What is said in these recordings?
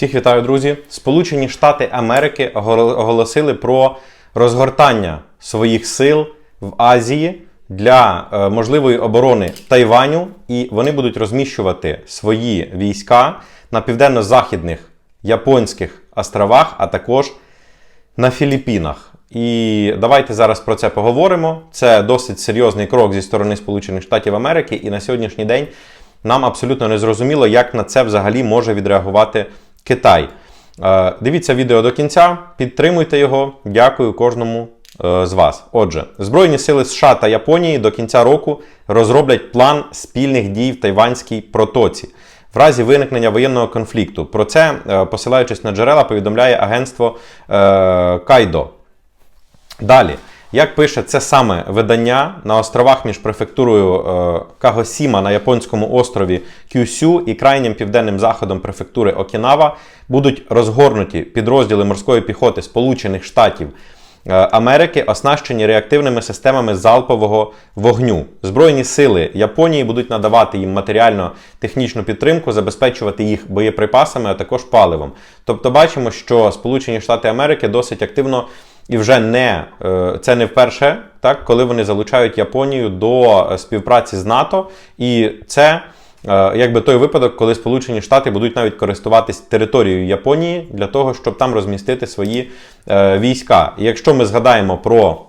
Всіх вітаю, друзі! Сполучені Штати Америки оголо- оголосили про розгортання своїх сил в Азії для е, можливої оборони Тайваню, і вони будуть розміщувати свої війська на південно-західних японських островах, а також на Філіппінах. І давайте зараз про це поговоримо. Це досить серйозний крок зі сторони Сполучених Штатів Америки, і на сьогоднішній день нам абсолютно не зрозуміло, як на це взагалі може відреагувати Китай. Е, Дивіться відео до кінця, підтримуйте його. Дякую кожному е, з вас. Отже, Збройні сили США та Японії до кінця року розроблять план спільних дій в Тайванській протоці. В разі виникнення воєнного конфлікту. Про це, е, посилаючись на джерела, повідомляє агентство Кайдо. Далі, як пише це саме видання на островах між префектурою е, Кагосіма на японському острові Кюсю і крайнім південним заходом префектури Окінава будуть розгорнуті підрозділи морської піхоти Сполучених Штатів е, Америки, оснащені реактивними системами залпового вогню. Збройні сили Японії будуть надавати їм матеріально-технічну підтримку, забезпечувати їх боєприпасами, а також паливом. Тобто, бачимо, що Сполучені Штати Америки досить активно і вже не е, це не вперше, так, коли вони залучають Японію до е, співпраці з НАТО, і це е, якби той випадок, коли Сполучені Штати будуть навіть користуватись територією Японії для того, щоб там розмістити свої війська. І якщо ми згадаємо про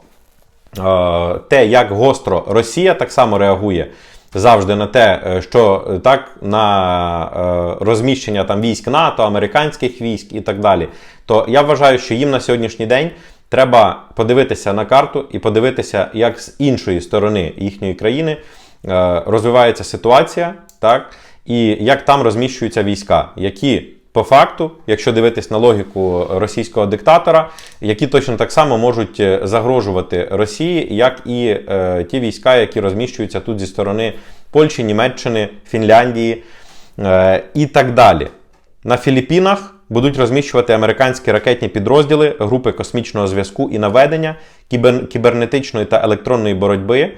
те, як гостро Росія так само реагує. Завжди на те, що так на е, розміщення там військ НАТО, американських військ і так далі, то я вважаю, що їм на сьогоднішній день треба подивитися на карту і подивитися, як з іншої сторони їхньої країни е, розвивається ситуація, так, і як там розміщуються війська, які по факту, якщо дивитись на логіку російського диктатора, які точно так само можуть е, загрожувати Росії, як і е, ті війська, які розміщуються тут зі сторони Польщі, Німеччини, Фінляндії е, і так далі. На Філіппінах будуть розміщувати американські ракетні підрозділи, групи космічного зв'язку і наведення, кібер- кібернетичної та електронної боротьби.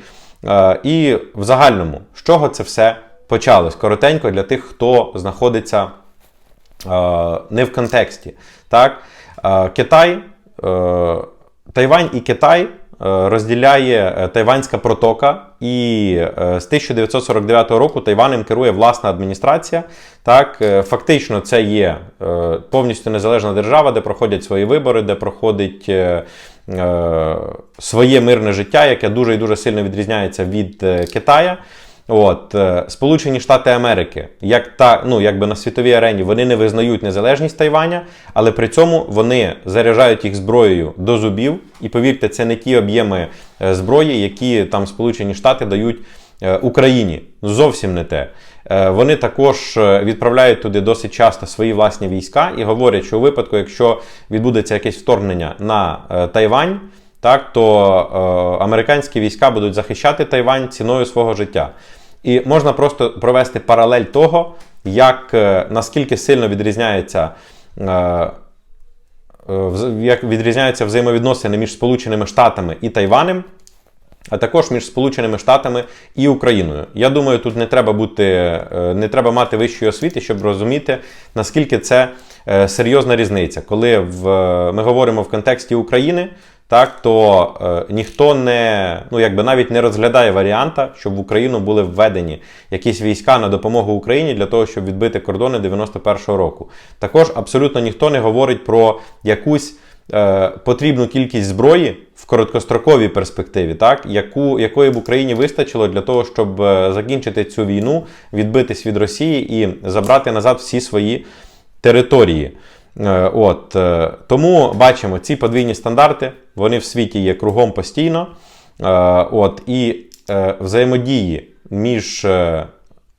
Е, І в загальному, з чого це все почалось? Коротенько для тих, хто знаходиться е, не в контексті. Так? Е, Китай, Тайвань і Китай розділяє е, Тайванська протока, і е, з 1949 року Тайванем керує власна адміністрація. Так, е, фактично, це є е, повністю незалежна держава, де проходять свої вибори, де проходить е, е, своє мирне життя, яке дуже і дуже сильно відрізняється від е, Китая. От, е, Сполучені Штати Америки, як та, ну, якби на світовій арені, вони не визнають незалежність Тайваня, але при цьому вони заряджають їх зброєю до зубів. І повірте, це не ті об'єми е, зброї, які там Сполучені Штати дають е, Україні. Зовсім не те. Вони також відправляють туди досить часто свої власні війська і говорять, що у випадку, якщо відбудеться якесь вторгнення на Тайвань, так, то е, американські війська будуть захищати Тайвань ціною свого життя. І можна просто провести паралель того, як е, наскільки сильно відрізняється. Е, е, як відрізняються взаємовідносини між Сполученими Штатами і Тайванем, а також між Сполученими Штатами і Україною. Я думаю, тут не треба бути, е, не треба мати вищої освіти, щоб розуміти, наскільки це е, серйозна різниця. Коли в, ми говоримо в контексті України, так, то е, ніхто не, ну якби навіть не розглядає варіанта, щоб в Україну були введені якісь війська на допомогу Україні для того, щоб відбити кордони 91-го року. Також абсолютно ніхто не говорить про якусь е, потрібну кількість зброї в короткостроковій перспективі, так, яку, якої б Україні вистачило для того, щоб е, закінчити цю війну, відбитись від Росії і забрати назад всі свої території. Е, От, тому бачимо ці подвійні стандарти, вони в світі є кругом постійно. Е, От, і е, взаємодії між е,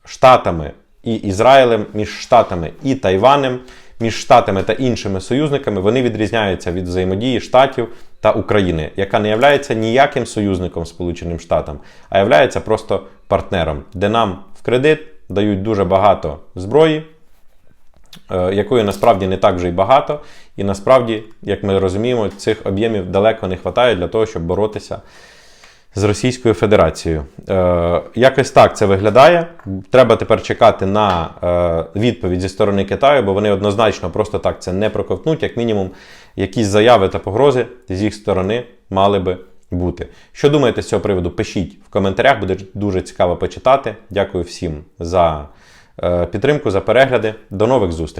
Штатами і Ізраїлем, між Штатами і Тайванем, між Штатами та іншими союзниками, вони відрізняються від взаємодії Штатів та України, яка не є ніяким союзником Сполученим Штатам, а є просто партнером, де нам в кредит дають дуже багато зброї, якої насправді не так вже й багато, і насправді, як ми розуміємо, цих об'ємів далеко не вистачає для того, щоб боротися з Російською Федерацією. Е, якось так це виглядає. Треба тепер чекати на е, відповідь зі сторони Китаю, бо вони однозначно просто так це не проковтнуть. Як мінімум, якісь заяви та погрози з їх сторони мали би бути. Що думаєте з цього приводу? Пишіть в коментарях, буде дуже цікаво почитати. Дякую всім за е, підтримку, за перегляди. До нових зустрічей!